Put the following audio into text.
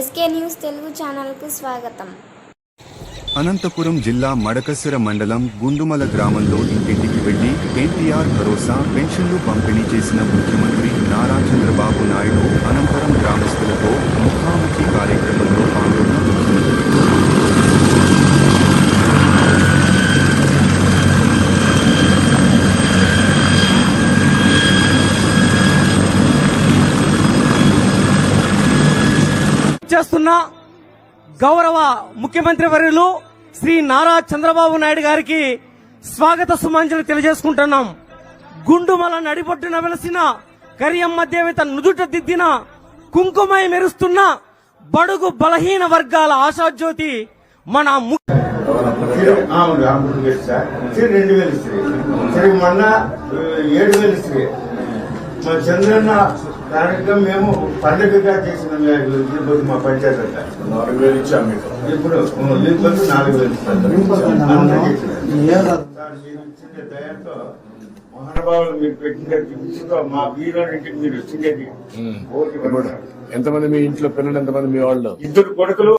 SK news Telugu ఛానల్కు స్వాగతం. అనంతపురం జిల్లా మడకసిర మండలం గుండుమల గ్రామంలో ఇంటింటికి వెళ్ళి ఎన్టీఆర్ భరోసా పెన్షన్లు పంపిణీ చేసిన ముఖ్యమంత్రి నారా చంద్రబాబు నాయుడు అనంతరం చేస్తున్న గౌరవ ముఖ్యమంత్రి వర్యులు శ్రీ నారా చంద్రబాబు నాయుడు గారికి స్వాగత సుమాంజలు తెలియజేసుకుంటున్నాం. గుండుమల నడిపొట్టున వెలసిన కరియమ్మ దేవత నుదుట దిద్దిన కుంకుమై మెరుస్తున్న బడుగు బలహీన వర్గాల ఆశాజ్యోతి మన ము- రెండు వేలు ఇస్తుంది మొన్న ఏడు వేలు ఇస్తుంది చంద్రన్న దానిగా మేము పండుగగా చేసిన ఇప్పుడు మా పంచాయతీ. నాలుగు వేలు ఇచ్చాం మీకు. ఇప్పుడు లింపతి నాలుగు వేలు దయతో మహానుభావులు మీరు పెట్టిన మా వీరునికి మీరు వచ్చిండేది ఎంతమంది మీ ఇంట్లో పిల్లలు ఎంతమంది మీ వాళ్ళు? ఇద్దరు కొడుకులు